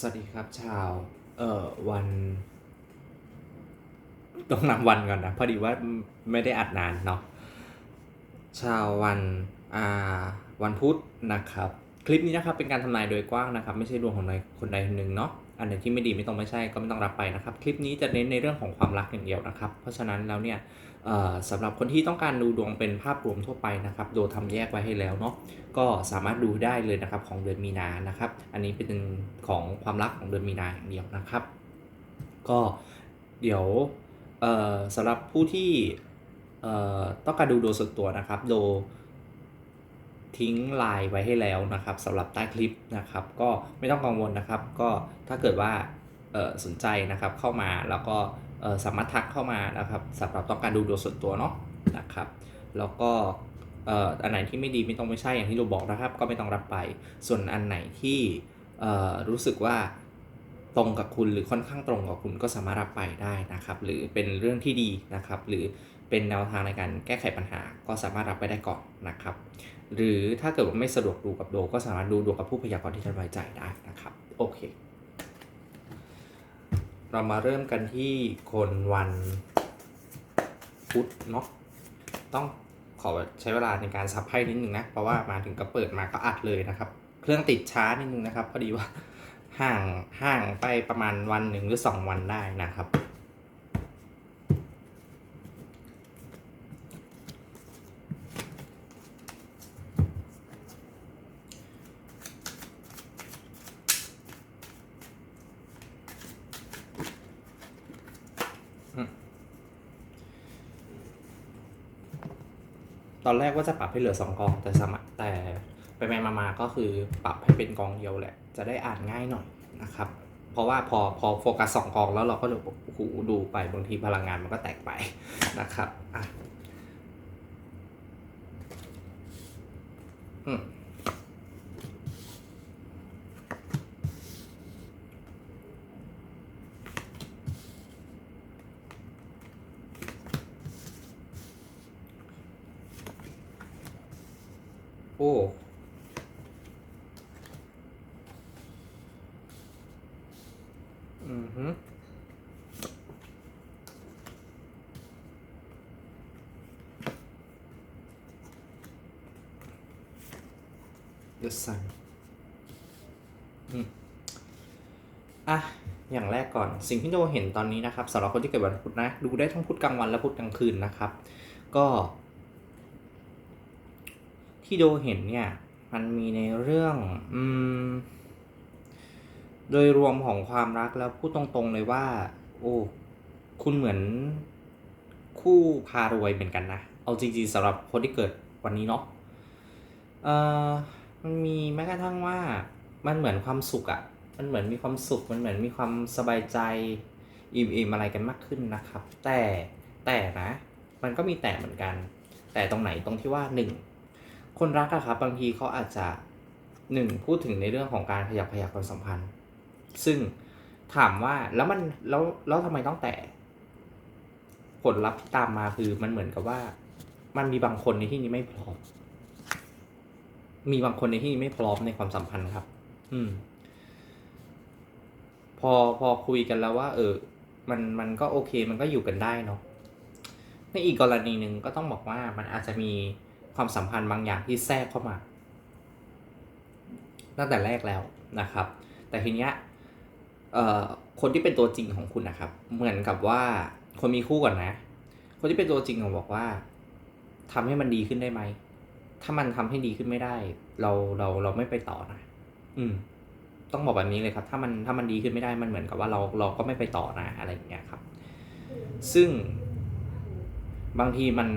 สวัสดีครับชาว เอ่อวัน ต้องนำวันก่อนนะ พอดีว่าไม่ได้อัดนานเนาะชาววันอ่าวันพุธนะครับ คลิปนี้นะครับเป็นการทำนายโดยกว้างนะครับ ไม่ใช่ดวงของใดคนใดคนหนึ่งเนาะอันไหนที่ไม่ดีไม่ต้องไม่ใช่ก็ไม่ต้องรับไปนะครับ คลิปนี้จะเน้นในเรื่องของความรักอย่างเดียวนะครับ เพราะฉะนั้นแล้วเนี่ย สำหรับคนที่ต้องการดูดวงเป็นภาพรวมทั่วไปนะครับโดยทำแยกไว้ให้แล้วเนาะก็สามารถดูได้เลยนะครับของเดือนมีนานะครับ อันนี้เป็นของความรักของเดือนมีนาอย่างเดียวนะครับ ก็เดี๋ยวสำหรับผู้ที่ต้องการดูโดยส่วนตัวนะครับ โดทิ้งไลน์ไว้ให้แล้วนะครับสำหรับใต้คลิปนะครับ ก็ไม่ต้องกังวลนะครับ ก็ถ้าเกิดว่าสนใจนะครับเข้ามาแล้วก็ สามารถทักเข้ามานะครับสำหรับต้องการดูโดยส่วนตัวเนาะนะครับ แล้วก็อันไหนที่ไม่ดีไม่ต้องไม่ใช่อย่างที่เราบอกนะครับ ก็ไม่ต้องรับไป ส่วนอันไหนที่รู้สึกว่าตรงกับคุณหรือค่อนข้างตรงกับคุณก็สามารถรับไปได้นะครับ หรือเป็นเรื่องที่ดีนะครับ หรือเป็นแนวทางในการแก้ไขปัญหาก็สามารถรับไปได้ก่อนนะครับ หรือถ้าเกิดว่าไม่สะดวกดูกับโดก็สามารถดูดวงกับผู้พยากรณ์ที่ท่านไว้ใจได้นะครับ โอเค เรามาเริ่มกันที่คนวันพุธเนาะต้องขอใช้เวลาในการซับไพ่นิดนึงนะ เพราะว่ามาถึงก็เปิดมาก็อัดเลยนะครับ เครื่องติดช้านิดนึงนะครับพอดีว่าห่างห่างไปประมาณวันหนึ่งหรือสองวันได้นะครับ อนแรกว่าจะปรับให้เหลือสองกอง แต่สมัครแต่ไปไปมาๆก็คือปรับให้เป็นกองเดียวแหละ จะได้อ่านง่ายหน่อยนะครับ เพราะว่าพอพอโฟกัสสองกองแล้วเราก็จะดูไปบางทีพลังงานมันก็แตกไปนะครับอะอืมโอ้ อือฮึ เดอะซันอืมอะ อย่างแรกก่อน สิ่งที่โดเห็นตอนนี้นะครับสำหรับคนที่เกิดวันพุธนะ ดูได้ทั้งพุธกลางวันและพุธกลางคืนนะครับ ก็ ที่โดเห็นเนี่ย มันมีในเรื่องอืมโดยรวมของความรักแล้วพูดตรงๆเลยว่า โอ้ คุณเหมือนคู่พารวยเหมือนกันนะ เอาจริงๆสำหรับคนที่เกิดวันนี้เนาะเอ่อ มันมีแม้กระทั่งว่ามันเหมือนความสุขอะ่ะ มันเหมือนมีความสุข มันเหมือนมีความสบายใจ อิ่มๆอะไรกันมากขึ้นนะครับ แต่แต่นะ มันก็มีแต่เหมือนกัน แต่ตรงไหนตรงที่ว่าหนึ่งคนรักอะครับบางทีเขาอาจจะหนึ่งพูดถึงในเรื่องของการขยับขยับความสัมพันธ์ ซึ่งถามว่าแล้วมันแล้วแล้วทำไมต้องแต่ ผลลัพธ์ที่ตามมาคือมันเหมือนกับว่า มันมีบางคนในที่นี้ไม่พร้อม มีบางคนในที่นี้ไม่พร้อมในความสัมพันธ์ครับ อืม พอพอคุยกันแล้วว่า เออ มันมันก็โอเค มันก็อยู่กันได้เนาะในอีกกรณีหนึ่งก็ต้องบอกว่ามันอาจจะมีความสัมพันธ์บางอย่างที่แทรกเข้ามา ตั้งแต่แรกแล้วนะครับ แต่ทีเนี้ยเอ่อคนที่เป็นตัวจริงของคุณนะครับ เหมือนกับว่าคนมีคู่ก่อนนะ คนที่เป็นตัวจริงของบอกว่าทำให้มันดีขึ้นได้ไหม ถ้ามันทำให้ดีขึ้นไม่ได้ เราเราเราไม่ไปต่อนะอืม ต้องบอกแบบนี้เลยครับ ถ้ามันถ้ามันดีขึ้นไม่ได้มันเหมือนกับว่าเราเราก็ไม่ไปต่อนะอะไรอย่างเงี้ยครับ ซึ่งบางทีมัน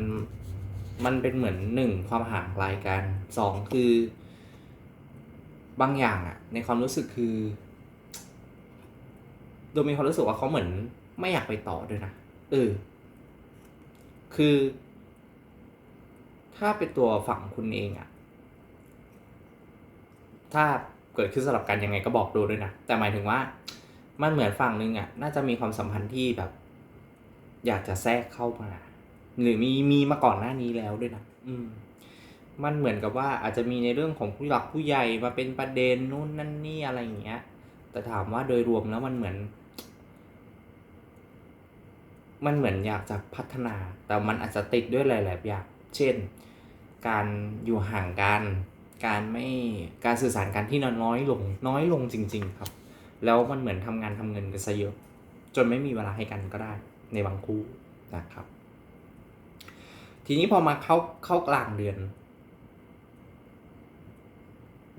มันเป็นเหมือนหนึ่งความห่างไกลกันสองคือบางอย่างอะในความรู้สึกคือโดยมีความรู้สึกว่าเขาเหมือนไม่อยากไปต่อด้วยนะเออคือ ถ้าเป็นตัวฝั่งคุณเองอะถ้าเกิดขึ้นสลับกันยังไงก็บอกดูด้วยนะ แต่หมายถึงว่ามันเหมือนฝั่งนึงอะน่าจะมีความสัมพันธ์ที่แบบ อยากจะแทรกเข้ามา หรือมีมีมาก่อนหน้านี้แล้วด้วยนะอืม มันเหมือนกับว่าอาจจะมีในเรื่องของผู้หลักผู้ใหญ่มาเป็นประเด็นนู่นนั่นนี่อะไรอย่างเงี้ย แต่ถามว่าโดยรวมแล้วมันเหมือน มันเหมือนอยากจะพัฒนา แต่มันอาจจะติดด้วยหลาย ๆ อย่าง เช่น การอยู่ห่างกัน การไม่การสื่อสารกันที่น้อยลงน้อยลงจริง ๆ ครับ แล้วมันเหมือนทำงานทำเงินกันซะเยอะ จนไม่มีเวลาให้กันก็ได้ในบางคู่นะครับ ทีนี้พอมาเข้าเข้ากลางเดือน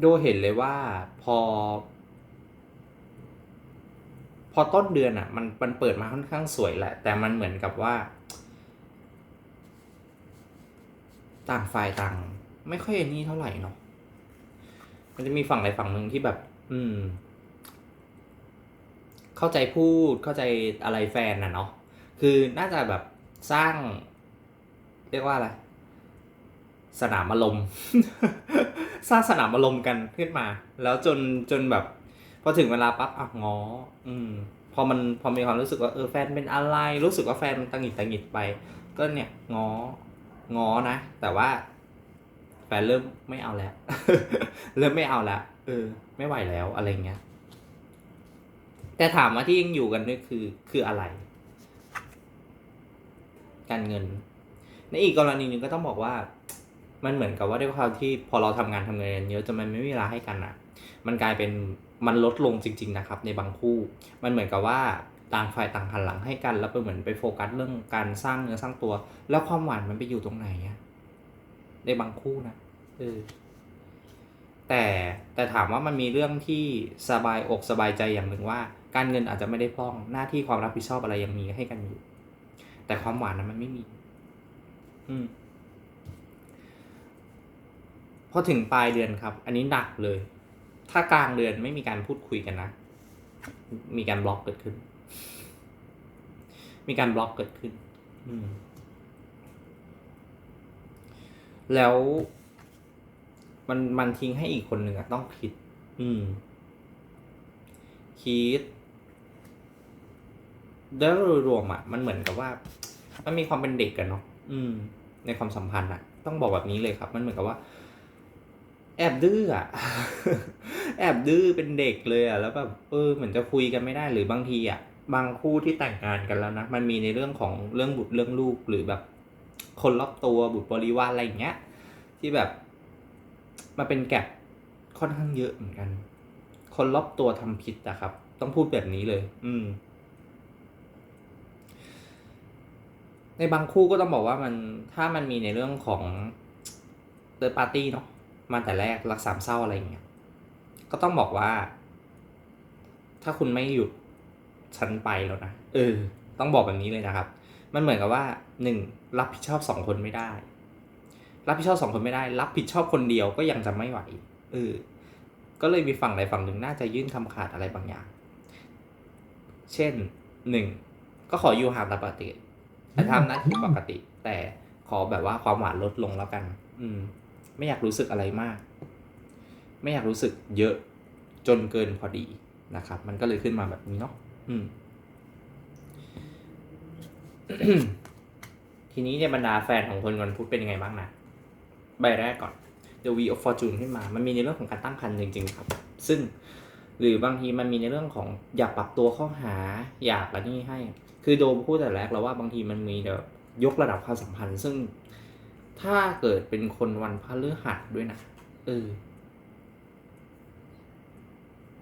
โดเห็นเลยว่าพอ พอต้นเดือนอะมันมันเปิดมาค่อนข้างสวยแหละ แต่มันเหมือนกับว่า ต่างฝ่ายต่าง ไม่ค่อยอันนี้เท่าไหร่เนาะมันจะมีฝั่งใดฝั่งหนึ่งที่แบบ อืม เข้าใจพูดเข้าใจอะไรแฟนน่ะเนาะคือน่าจะแบบสร้าง เรียกว่าอะไรสนามอารมณ์สร้างสนามอารมณ์กันขึ้นมา แล้วจนจนแบบ พอถึงเวลาปั๊บอะง้ออืม พอมันพอมีความรู้สึกว่าเออแฟนเป็นอะไร รู้สึกว่าแฟนมันตังหงิดตังหงิดไป ก็เนี่ยง้อ ง้อนะ แต่ว่าแฟนเริ่มไม่เอาแล้ว เริ่มไม่เอาแล้วเออ ไม่ไหวแล้วอะไรเงี้ย แต่ถามว่าที่ยังอยู่กันนี่คือ คืออะไร การเงิน ในอีกกรณีหนึ่งก็ต้องบอกว่า มันเหมือนกับว่าด้วยความที่พอเราทำงานทำเงินเยอะจนมันไม่มีเวลาให้กันอะ มันกลายเป็นมันลดลงจริง ๆ นะครับ ในบางคู่ มันเหมือนกับว่า ต่างฝ่ายต่างหันหลังให้กัน แล้วไปเหมือนไปโฟกัสเรื่องการสร้างเนื้อสร้างตัว แล้วความหวานมันไปอยู่ตรงไหนอะในบางคู่นะเออแต่แต่ถามว่ามันมีเรื่องที่สบายอกสบายใจอย่างหนึ่งว่า การเงินอาจจะไม่ได้พร่องหน้าที่ความรับผิดชอบอะไรยังมีให้กันอยู่ แต่ความหวานนั้นมันไม่มี อืมพอถึงปลายเดือนครับ อันนี้หนักเลย ถ้ากลางเดือนไม่มีการพูดคุยกันนะ มีการบล็อกเกิดขึ้น มีการบล็อกเกิดขึ้นอืมแล้ว มันมันทิ้งให้อีกคนหนึ่งอะต้องคิด อืม คิดแล้วโดยรวมอะมันเหมือนกับว่า มันมีความเป็นเด็กกันเนาะอืม ในความสัมพันธ์อะต้องบอกแบบนี้เลยครับ มันเหมือนกับว่า แอบดื้ออะแอบดื้อเป็นเด็กเลยอะแล้วแบบเออเหมือนจะคุยกันไม่ได้หรือบางทีอะ บางคู่ที่แต่งงานกันแล้วนะ มันมีในเรื่องของเรื่องบุตรเรื่องลูกหรือแบบ คนรอบตัวบุตรบริวารอะไรอย่างเงี้ย ที่แบบมาเป็นแกลบค่อนข้างเยอะเหมือนกัน คนรอบตัวทำผิดอะครับ ต้องพูดแบบนี้เลย อืม ในบางคู่ก็ต้องบอกว่ามันถ้ามันมีในเรื่องของเตอร์ปาร์ตี้เนาะมาแต่แรกรักสามเศร้าอะไรอย่างเงี้ยก็ต้องบอกว่า ถ้าคุณไม่หยุด ฉันไปแล้วนะเออ ต้องบอกแบบนี้เลยนะครับ มันเหมือนกับว่าหนึ่งรับผิดชอบสองคนไม่ได้ รับผิดชอบสองคนไม่ได้ รับผิดชอบคนเดียวก็ยังจะไม่ไหวเออก็เลยมีฝั่งใดฝั่งหนึ่งน่าจะยื่นคำขาดอะไรบางอย่าง เช่นหนึ่งก็ขออยู่ห่างตามปกติแต่ทำหน้าที่ปกติ แต่ขอแบบว่าความหวานลดลงแล้วกัน อืม ไม่อยากรู้สึกอะไรมาก ไม่อยากรู้สึกเยอะจนเกินพอดีนะครับ มันก็เลยขึ้นมาแบบนี้เนาะ ทีนี้ในบรรดาแฟนของคนวันพุธเป็นยังไงบ้างนะ ใบแรกก่อน The Wheel of Fortune ขึ้นมา มันมีในเรื่องของการตั้งครรภ์จริง ๆ ครับ ซึ่งหรือบางทีมันมีในเรื่องของอยากปรับตัวเข้าหาอยากอะไรนี่ให้ คือโดมพูดแต่แรกแล้วว่าบางทีมันมีเดี๋ยวยกระดับความสัมพันธ์ ซึ่งถ้าเกิดเป็นคนวันพฤหัสด้วยนะเออ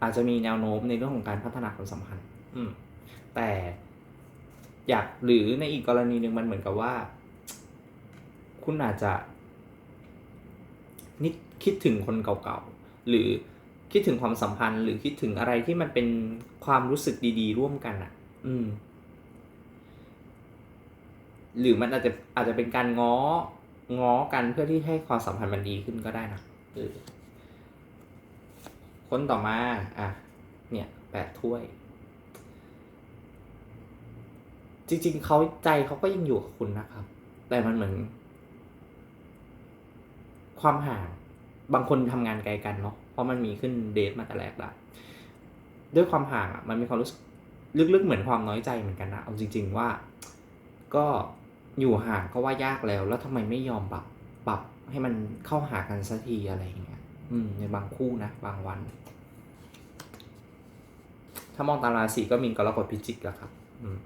อาจจะมีแนวโน้มในเรื่องของการพัฒนาความสัมพันธ์ อืม แต่อยากหรือในอีกกรณีหนึ่งมันเหมือนกับว่า คุณอาจจะนิดคิดถึงคนเก่าๆ หรือคิดถึงความสัมพันธ์ หรือคิดถึงอะไรที่มันเป็นความรู้สึกดี ๆ ร่วมกันอะ อืม หรือมันอาจจะอาจจะเป็นการง้อง้อกันเพื่อที่ให้ความสัมพันธ์มันดีขึ้นก็ได้นะคนต่อมา อะ เนี่ยแปดถ้วย จริง ๆเขาใจเขาก็ยังอยู่กับคุณนะครับ แต่มันเหมือน ความห่างบางคนทำงานไกลกันเนาะเพราะมันมีขึ้นเดทมาแต่แรกละด้วยความห่างอะ มันมีความรู้สึกลึกๆเหมือนความน้อยใจเหมือนกันนะเอาจริง ๆ ว่า ก็อยู่ห่างก็ว่ายากแล้ว แล้วทำไมไม่ยอมปรับปรับให้มันเข้าหากันสักทีอะไรอย่างเงี้ย อืม ในบางคู่นะบางวัน ถ้ามองตามราศีก็มีกรกฎพิจิกแล้วครับ อืม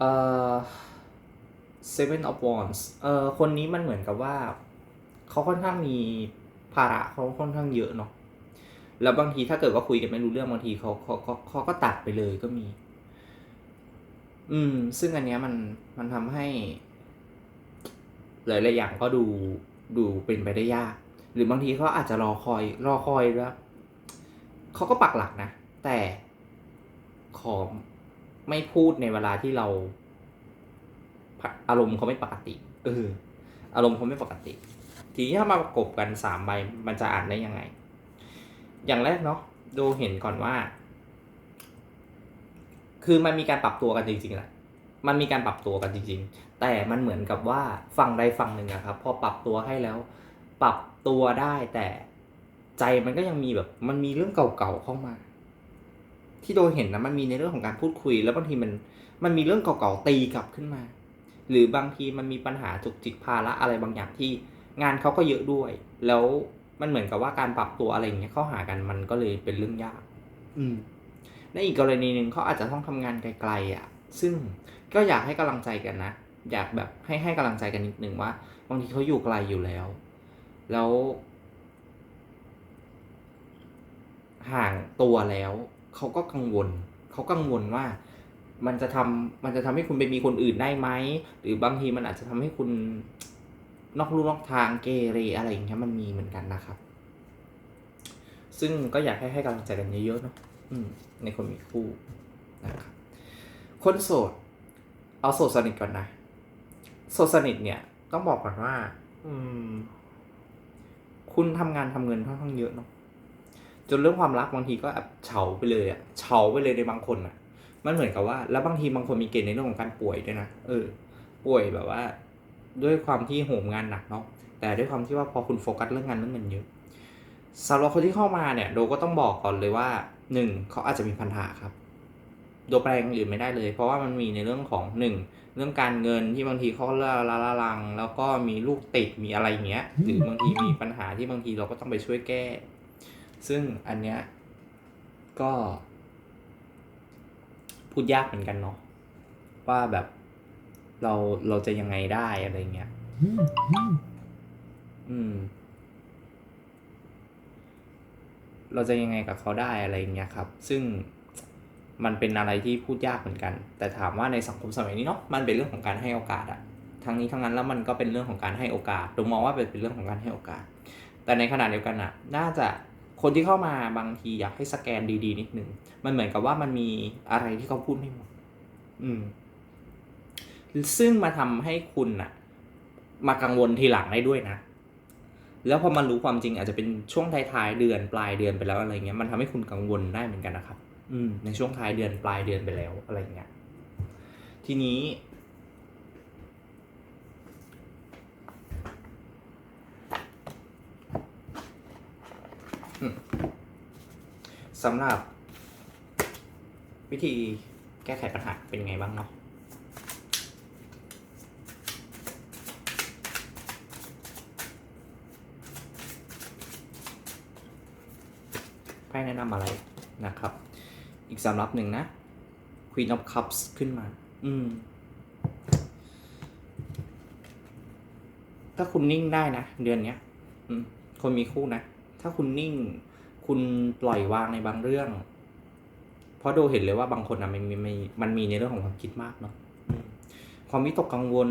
เอ่อ Seven of Wands เอ่อคนนี้มันเหมือนกับว่า เขาค่อนข้างมีภาระเขาค่อนข้างเยอะเนาะแล้วบางทีถ้าเกิดว่าคุยกันไม่รู้เรื่องบางทีเขาเขาเขาเขาก็ตัดไปเลยก็มี อืม ซึ่งอันเนี้ยมันมันทำให้ หลายๆอย่างก็ดูดูเป็นไปได้ยาก หรือบางทีเขาอาจจะรอคอยรอคอยแล้วเขาก็ปักหลักนะ แต่ขอ ไม่พูดในเวลาที่เรา อารมณ์เขาไม่ปกติเอออารมณ์เขาไม่ปกติ ทีนี้ถ้ามาประกบกันสามใบมันจะอ่านได้ยังไง อย่างแรกเนาะดูเห็นก่อนว่า คือมันมีการปรับตัวกันจริงๆแหละมันมีการปรับตัวกันจริง ๆ แต่มันเหมือนกับว่าฝั่งใดฝั่งหนึ่งอะครับ พอปรับตัวให้แล้ว ปรับตัวได้แต่ใจมันก็ยังมีแบบ มันมีเรื่องเก่าๆเข้ามา ที่โดยเห็นนะมันมีในเรื่องของการพูดคุย แล้วบางทีมันมันมีเรื่องเก่าๆตีกลับขึ้นมา หรือบางทีมันมีปัญหาจุกจิกภาระอะไรบางอย่างที่งานเขาก็เยอะด้วย แล้วมันเหมือนกับว่าการปรับตัวอะไรอย่างเงี้ยเข้าหากันมันก็เลยเป็นเรื่องยาก อืมในอีกกรณีหนึ่งเขาอาจจะต้องทำงานไกลๆอะ ซึ่งก็อยากให้กำลังใจกันนะ อยากแบบให้ให้กำลังใจกันนิดหนึ่งว่าบางทีเขาอยู่ไกลอยู่แล้ว แล้ว ห่างตัวแล้ว เขาก็กังวล เขากังวลว่ามันจะทำมันจะทำให้คุณไปมีคนอื่นได้ไหม หรือบางทีมันอาจจะทำให้คุณนอกลู่นอกทางเกเรอะไรอย่างเงี้ยมันมีเหมือนกันนะครับ ซึ่งก็อยากให้ให้กำลังใจกันเยอะๆเนาะในคนมีคู่นะครับคนโสด เอาโสดสนิทก่อนนะ โสดสนิทเนี่ย ต้องบอกก่อนว่า อืม คุณทำงานทำเงินค่อนข้างเยอะเนาะ จนเรื่องความรักบางทีก็แอบเฉาไปเลยอะเฉาไปเลยในบางคนอะมันเหมือนกับว่า แล้วบางทีบางคนมีเกณฑ์ในเรื่องของการป่วยด้วยนะเออ ป่วยแบบว่า ด้วยความที่โหมงานหนักเนาะแต่ด้วยความที่ว่าพอคุณโฟกัสเรื่องงานเรื่องเงินเยอะสำหรับคนที่เข้ามาเนี่ย โดก็ต้องบอกก่อนเลยว่าหนึ่งเขาอาจจะมีปัญหาครับโดแปลงอื่นไม่ได้เลย เพราะว่ามันมีในเรื่องของหนึ่งเรื่องการเงินที่บางทีเขาละละละลัง แล้วก็มีลูกติดมีอะไรอย่างเงี้ยหรือบางทีมีปัญหาที่บางทีเราก็ต้องไปช่วยแก้ ซึ่งอันเนี้ยก็ พูดยากเหมือนกันเนาะว่าแบบเราเราจะยังไงได้อะไรเงี้ย อืม เราจะยังไงกับเขาได้อะไรเงี้ยครับ ซึ่งมันเป็นอะไรที่พูดยากเหมือนกัน แต่ถามว่าในสังคมสมัยนี้เนาะมันเป็นเรื่องของการให้โอกาสอะทั้งนี้ทั้งนั้นแล้วมันก็เป็นเรื่องของการให้โอกาสผมมองว่าเป็นเป็นเรื่องของการให้โอกาส แต่ในขณะเดียวกันอะน่าจะ คนที่เข้ามาบางทีอยากให้สแกนดีๆนิดนึง มันเหมือนกับว่ามันมีอะไรที่เขาพูดไม่หมด อืม ซึ่งมาทำให้คุณอะมากังวลทีหลังได้ด้วยนะ แล้วพอมันรู้ความจริงอาจจะเป็นช่วงท้ายๆเดือนปลายเดือนไปแล้วอะไรเงี้ย มันทำให้คุณกังวลได้เหมือนกันนะครับ อืม ในช่วงท้ายเดือนปลายเดือนไปแล้วอะไรเงี้ย ทีนี้ สำหรับ วิธีแก้ไขปัญหาเป็นไงบ้างเนาะไพ่แนะนำอะไรนะครับ อีกสำรับหนึ่งนะ Queen of Cups ขึ้นมา อืม ถ้าคุณนิ่งได้นะ เดือนเนี้ย อืม คนมีคู่นะ ถ้าคุณนิ่ง คุณปล่อยวางในบางเรื่อง เพราะโดเห็นเลยว่าบางคนนะมันมีมันมันมีในเรื่องของความคิดมากเนาะอืมความวิตกกังวล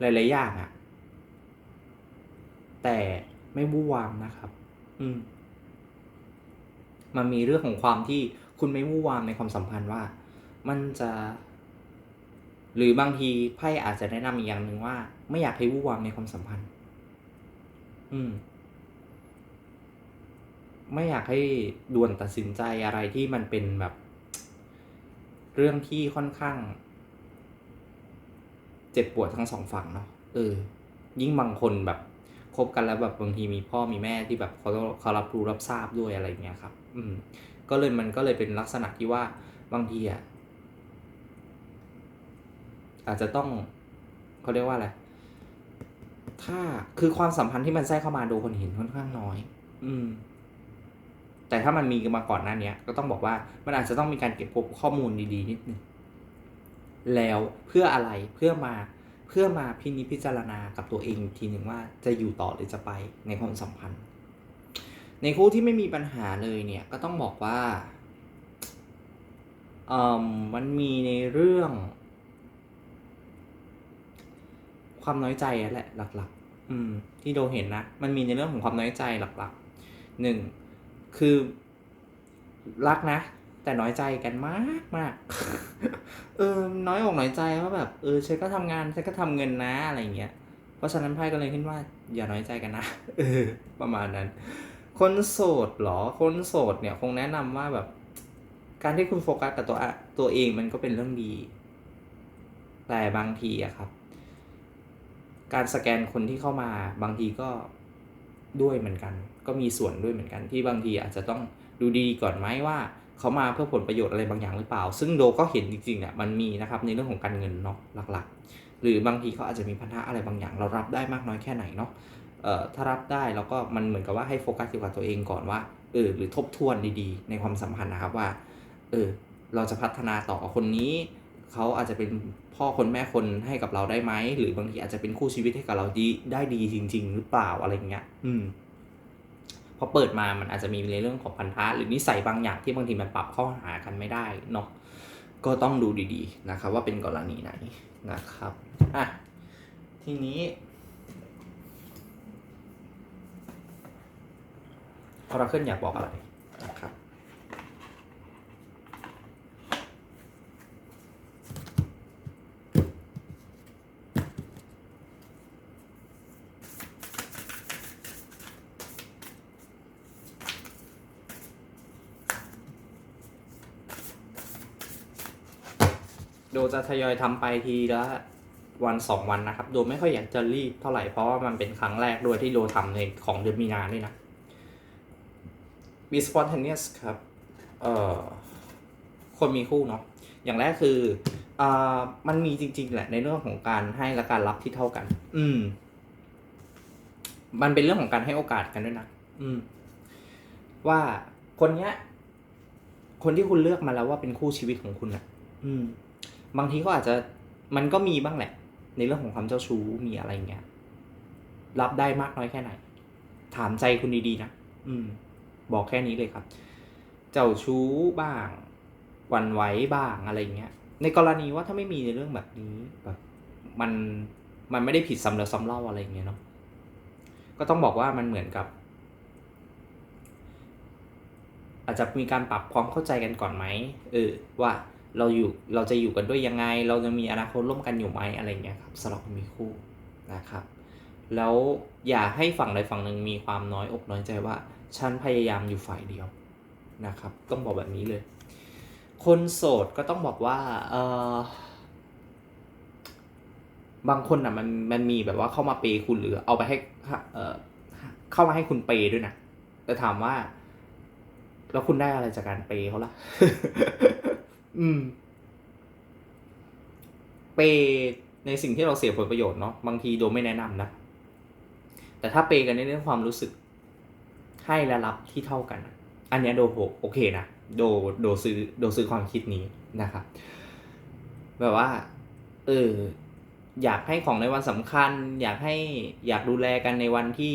หลายๆอย่างอะแต่ไม่วู่วามนะครับ อืม มันมีเรื่องของความที่คุณไม่วู่วามในความสัมพันธ์ว่า มันจะ หรือบางทีไพ่อาจจะแนะนำอีกอย่างหนึ่งว่า ไม่อยากให้วู่วามในความสัมพันธ์ อืม ไม่อยากให้ด่วนตัดสินใจอะไรที่มันเป็นแบบ เรื่องที่ค่อนข้าง เจ็บปวดทั้งสองฝั่งเนาะเออ ยิ่งบางคนแบบคบกันแล้วแบบบางทีมีพ่อมีแม่ที่แบบเขาเขารับรู้รับทราบด้วยอะไรเงี้ยครับ อืม ก็เลยมันก็เลยเป็นลักษณะที่ว่าบางทีอะอาจจะต้องเขาเรียกว่าอะไร ถ้าคือความสัมพันธ์ที่มันแทรกเข้ามาโดคนเห็นค่อนข้างน้อย อืม แต่ถ้ามันมีมาก่อนหน้าเนี้ยก็ต้องบอกว่ามันอาจจะต้องมีการเก็บข้อมูลดีๆนิดนึงแล้วเพื่ออะไรเพื่อมาเพื่อมาพินิจพิจารณากับตัวเองทีหนึ่งว่าจะอยู่ต่อหรือจะไปในความสัมพันธ์ ในคู่ที่ไม่มีปัญหาเลยเนี่ยก็ต้องบอกว่าเออมันมีในเรื่อง ความน้อยใจนั่นแหละหลัก ๆ อืม ที่โดเห็นนะมันมีในเรื่องของความน้อยใจหลักๆหนึ่ง คือรักนะ แต่น้อยใจกันมากมากเออน้อยอกน้อยใจว่าแบบเออฉันก็ทำงานฉันก็ทำเงินนะอะไรอย่างเงี้ยเพราะฉะนั้นไพ่ก็เลยขึ้นว่า อย่าน้อยใจกันนะเออประมาณนั้น คนโสดหรอคนโสดเนี่ยคงแนะนำว่าแบบ การที่คุณโฟกัสกับตัวตัวเองมันก็เป็นเรื่องดี แต่บางทีอะครับ การสแกนคนที่เข้ามาบางทีก็ด้วยเหมือนกันก็มีส่วนด้วยเหมือนกันที่บางทีอาจจะต้องดูดีก่อนไหมว่าเขามาเพื่อผลประโยชน์อะไรบางอย่างหรือเปล่า ซึ่งโดก็เห็นจริงๆอะมันมีนะครับในเรื่องของการเงินเนาะหลักๆ หรือบางทีเขาอาจจะมีพันธะอะไรบางอย่าง เรารับได้มากน้อยแค่ไหนเนาะเอ่อถ้ารับได้แล้วก็มันเหมือนกับว่าให้โฟกัสเกี่ยวกับตัวเองก่อนว่าเออหรือทบทวนดีๆ ในความสัมพันธ์นะครับว่าเออเราจะพัฒนาต่อคนนี้เขาอาจจะเป็นพ่อคนแม่คนให้กับเราได้ไหมหรือบางทีอาจจะเป็นคู่ชีวิตให้กับเราดีได้ดีจริง ๆ หรือเปล่าอะไรเงี้ย อืม พอเปิดมามันอาจจะมีในเรื่องของพันธะหรือนิสัยบางอย่างที่บางทีมันปรับเข้าหากันไม่ได้เนาะก็ต้องดูดีๆนะครับ ว่าเป็นกรณีไหนนะครับอะทีนี้พอเราขึ้นอยากบอกอะไรนะครับ จะทยอยทำไปทีละวันสองวันนะครับ โดไม่ค่อยอยากจะรีบเท่าไหร่เพราะว่ามันเป็นครั้งแรกด้วยที่โดทำในของเดือนมีนาด้วยนะมี spontaneous ครับ เอ่อ คนมีคู่เนาะ อย่างแรกคืออ่ามันมีจริง ๆ แหละในเรื่องของการให้และการรับที่เท่ากัน อืม มันเป็นเรื่องของการให้โอกาสกันด้วยนะ อืม ว่าคนเนี้ย คนที่คุณเลือกมาแล้วว่าเป็นคู่ชีวิตของคุณอะ อืม บางทีก็อาจจะมันก็มีบ้างแหละ ในเรื่องของความเจ้าชู้มีอะไรเงี้ยรับได้มากน้อยแค่ไหน ถามใจคุณดีๆนะอืม บอกแค่นี้เลยครับ เจ้าชู้บ้างหวันไหวบ้างอะไรเงี้ย ในกรณีว่าถ้าไม่มีในเรื่องแบบนี้แบบมันมันไม่ได้ผิดซ้ำแล้วซ้ำเล่าอะไรเงี้ยเนาะก็ต้องบอกว่ามันเหมือนกับ อาจจะมีการปรับความเข้าใจกันก่อนไหมเออว่า เราอยู่เราจะอยู่กันด้วยยังไง เราจะมีอนาคตร่วมกันอยู่ไหมอะไรเงี้ยครับสำหรับคนมีคู่นะครับ แล้วอย่าให้ฝั่งใดฝั่งหนึ่งมีความน้อยอกน้อยใจว่าฉันพยายามอยู่ฝ่ายเดียวนะครับ ต้องบอกแบบนี้เลย คนโสดก็ต้องบอกว่าเออบางคนอะมันมันมีแบบว่าเข้ามาเปย์คุณหรือเอาไปให้เออเข้ามาให้คุณเปย์ด้วยนะแต่ถามว่า แล้วคุณได้อะไรจากการเปย์เขาล่ะ อืม เปในสิ่งที่เราเสียผลประโยชน์เนาะบางทีโดไม่แนะนำนะ แต่ถ้าเปกันในเรื่องความรู้สึก ให้และรับที่เท่ากัน อันนี้โดโอเคนะโดโดซื้อโดซื้อความคิดนี้นะครับ แบบว่า เอออยากให้ของในวันสำคัญ อยากให้อยากดูแลกันในวันที่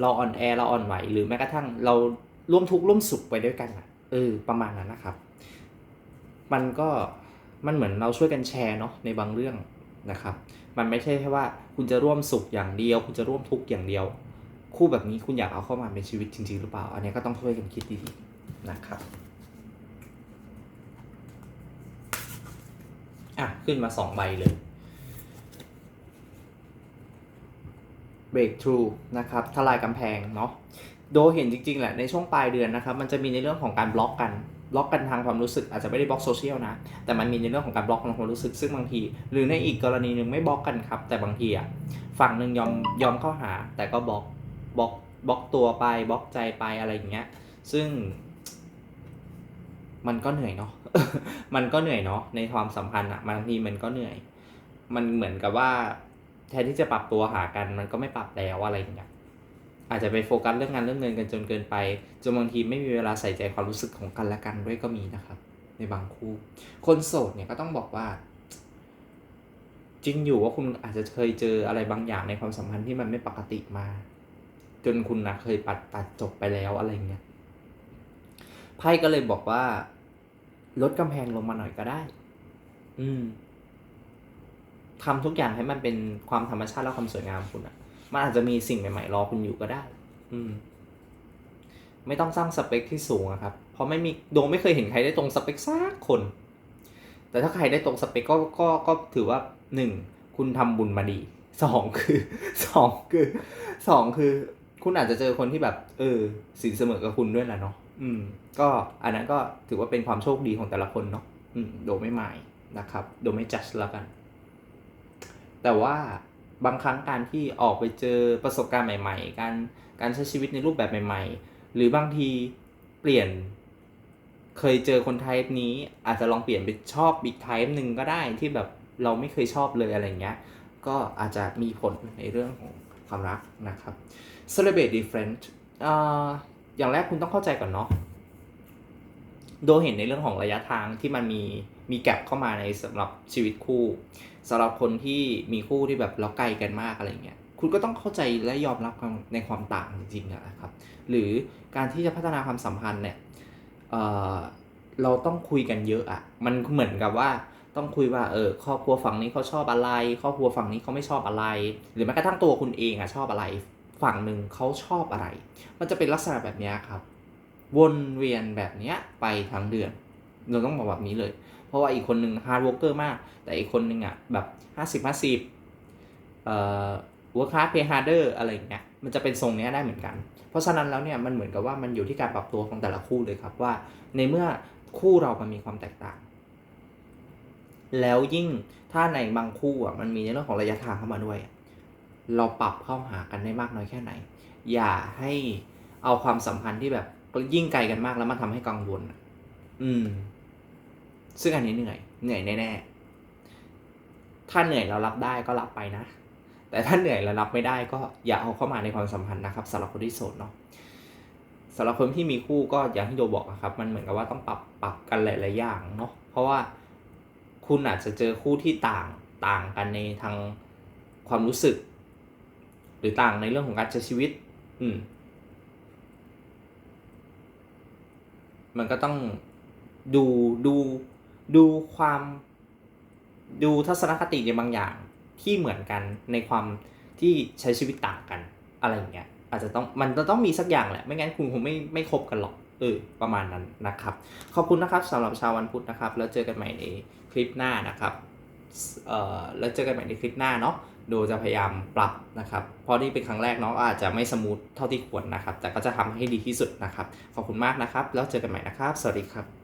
เราอ่อนแอเราอ่อนไหว หรือแม้กระทั่งเราร่วมทุกข์ร่วมสุขไปด้วยกันอะเออประมาณนั้นนะครับ มันก็มันเหมือนเราช่วยกันแชร์เนาะในบางเรื่องนะครับ มันไม่ใช่แค่ว่าคุณจะร่วมสุขอย่างเดียว คุณจะร่วมทุกข์อย่างเดียว คู่แบบนี้คุณอยากเอาเข้ามาในชีวิตจริง ๆ หรือเปล่า อันนี้ก็ต้องช่วยกันคิดดีๆนะครับอะขึ้นมาสองใบเลย breakthrough นะครับทลายกำแพงเนาะโดเห็นจริงๆแหละในช่วงปลายเดือนนะครับ มันจะมีในเรื่องของการบล็อกกัน บล็อกกันทางความรู้สึกอาจจะไม่ได้บล็อกโซเชียลนะ แต่มันมีในเรื่องของการบล็อกทางความรู้สึกซึ่งบางที หรือในอีกกรณีหนึ่งไม่บล็อกกันครับ แต่บางทีอะฝั่งหนึ่งยอมยอมเข้าหา แต่ก็บล็อกบล็อกบล็อกตัวไปบล็อกใจไปอะไรอย่างเงี้ย ซึ่ง มันก็เหนื่อยเนาะมันก็เหนื่อยเนาะในความสัมพันธ์อะบางทีมันก็เหนื่อย มันเหมือนกับว่า แทนที่จะปรับตัวหากัน มันก็ไม่ปรับแล้วอะไรอย่างเงี้ย อาจจะไปโฟกัสเรื่องงานเรื่องเงินกันจนเกินไปจนบางทีไม่มีเวลาใส่ใจความรู้สึกของกันและกันด้วยก็มีนะครับ ในบางคู่ คนโสดเนี่ยก็ต้องบอกว่า จริงอยู่ว่าคุณอาจจะเคยเจออะไรบางอย่างในความสัมพันธ์ที่มันไม่ปกติมา จนคุณนะเคยปัดตัดจบไปแล้วอะไรเงี้ยไพ่ก็เลยบอกว่า ลดกำแพงลงมาหน่อยก็ได้ อืมทำทุกอย่างให้มันเป็นความธรรมชาติและความสวยงามของคุณอะ มันอาจจะมีสิ่งใหม่ๆรอคุณอยู่ก็ได้ อืม ไม่ต้องสร้างสเปคที่สูงอะครับ เพราะไม่มีโดมไม่เคยเห็นใครได้ตรงสเปคสักคน แต่ถ้าใครได้ตรงสเปคก็ก็ก็ถือว่าหนึ่งคุณทำบุญมาดีสองคือสองคือสองคือ คุณอาจจะเจอคนที่แบบ เออสินเสมอกับคุณด้วยแหละเนาะอืม ก็อันนั้นก็ถือว่าเป็นความโชคดีของแต่ละคนเนาะอืมโดไม่หมายนะครับ โดไม่จัดแล้วกัน แต่ว่า บางครั้งการที่ออกไปเจอประสบการณ์ใหม่ ๆ การการใช้ชีวิตในรูปแบบใหม่ ๆ หรือบางทีเปลี่ยน เคยเจอคนไทป์นี้ อาจจะลองเปลี่ยนไปชอบอีกไทป์หนึ่งก็ได้ที่แบบเราไม่เคยชอบเลยอะไรเงี้ย ก็อาจจะมีผลในเรื่องของความรักนะครับ celebrate different อ่าอย่างแรกคุณต้องเข้าใจก่อนเนาะ โดยเห็นในเรื่องของระยะทางที่มันมี มีแกลบเข้ามาในสำหรับชีวิตคู่สำหรับคนที่มีคู่ที่แบบเราไกลกันมากอะไรเงี้ยคุณก็ต้องเข้าใจและยอมรับในความต่างจริงๆนะครับ หรือการที่จะพัฒนาความสัมพันธ์เนี่ยเเราต้องคุยกันเยอะอะมันเหมือนกับว่าต้องคุยว่าเออครอบครัวฝั่งนี้เขาชอบอะไร ครอบครัวฝั่งนี้เขาไม่ชอบอะไร หรือแม้กระทั่งตัวคุณเองอะชอบอะไร ฝั่งหนึ่งเขาชอบอะไร มันจะเป็นลักษณะแบบนี้ครับ วนเวียนแบบเนี้ยไปทั้งเดือน เราต้องบอกแบบนี้เลย เพราะว่าอีกคนหนึ่งฮาร์ดวอร์เกอร์มาก แต่อีกคนหนึ่งอะแบบห้าสิบห้าสิบเอ่อ work hard play harder อะไรอย่างเงี้ยมันจะเป็นทรงเนี้ยได้เหมือนกัน เพราะฉะนั้นแล้วเนี่ยมันเหมือนกับว่ามันอยู่ที่การปรับตัวของแต่ละคู่เลยครับว่า ในเมื่อคู่เรามันมีความแตกต่าง แล้วยิ่งถ้าในบางคู่อะมันมีในเรื่องของระยะทางเข้ามาด้วย เราปรับเข้าหากันได้มากน้อยแค่ไหน อย่าให้เอาความสัมพันธ์ที่แบบยิ่งไกลกันมากแล้วมาทำให้กังวลอืม ซึ่งอันนี้เหนื่อยเหนื่อยแน่ๆถ้าเหนื่อยเรารับได้ก็รับไปนะ แต่ถ้าเหนื่อยแล้วรับไม่ได้ก็อย่าเอาเข้ามาในความสัมพันธ์นะครับสำหรับคนที่โสดเนาะสำหรับคนที่มีคู่ก็อย่างที่โดบอกอะครับ มันเหมือนกับว่าต้องปรับปรับกันหลายๆอย่างเนาะเพราะว่าคุณอาจจะเจอคู่ที่ต่างต่างกันในทางความรู้สึก หรือต่างในเรื่องของการใช้ชีวิต อืม มันก็ต้องดูดู ดูความดูทัศนคติในบางอย่างที่เหมือนกันในความที่ใช้ชีวิตต่างกันอะไรอย่างเงี้ยอาจจะต้องมันจะต้องมีสักอย่างแหละ ไม่งั้นคุณคงไม่ไม่คบกันหรอกเออประมาณนั้นนะครับ ขอบคุณนะครับสำหรับชาววันพุธนะครับ แล้วเจอกันใหม่ในคลิปหน้านะครับเอ่อแล้วเจอกันใหม่ในคลิปหน้าเนาะโดจะพยายามปรับนะครับ เพราะนี่เป็นครั้งแรกเนาะอาจจะไม่สมูทเท่าที่ควรนะครับ แต่ก็จะทำให้ดีที่สุดนะครับ ขอบคุณมากนะครับ แล้วเจอกันใหม่นะครับ สวัสดีครับ